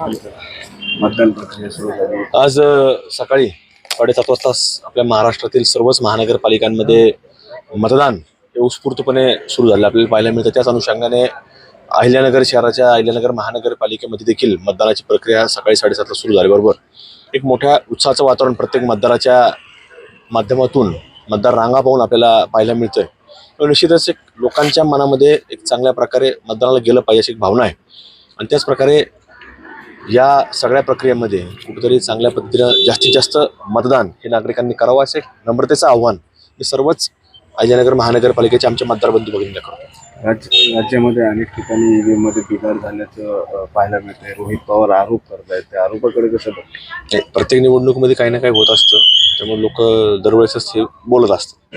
मतदान प्रक्रिया सुरू झाली. आज सकाळी साडेसात वाजता आपल्या महाराष्ट्रातील सर्वच महानगरपालिकांमध्ये मतदान हे उत्स्फूर्तपणे सुरू झालं. आपल्याला पाहायला मिळतं त्याच अनुषंगाने अहिल्यानगर शहराच्या अहिल्यानगर महानगरपालिकेमध्ये देखील मतदानाची प्रक्रिया सकाळी साडेसातला सुरू झाली. बरोबर. एक मोठ्या उत्साहाचं वातावरण प्रत्येक मतदाराच्या माध्यमातून मतदार रांगा पाहून आपल्याला पाहायला मिळतंय. निश्चितच एक लोकांच्या मनामध्ये एक चांगल्या प्रकारे मतदानाला गेलं पाहिजे अशी एक भावना आहे. आणि त्याच प्रकारे या सगळ्या प्रक्रियेमध्ये कुठेतरी चांगल्या पद्धतीनं जास्तीत जास्त मतदान हे नागरिकांनी करावं असं एक नम्रतेचं आव्हान मी सर्वच अहिल्यानगर महानगरपालिकेचे आमचे मतदार बंधू भगिनीला करतो. राज्य राज्यामध्ये अनेक ठिकाणी ईव्हीएममध्ये बिघाड झाल्याचं पाहायला मिळतंय. रोहित पवार आरोप करतायत. त्या आरोपाकडे कसं? ते प्रत्येक निवडणुकीमध्ये काही ना काही होत असतं. त्यामुळे लोक दरवेळेसच हे बोलत असतात.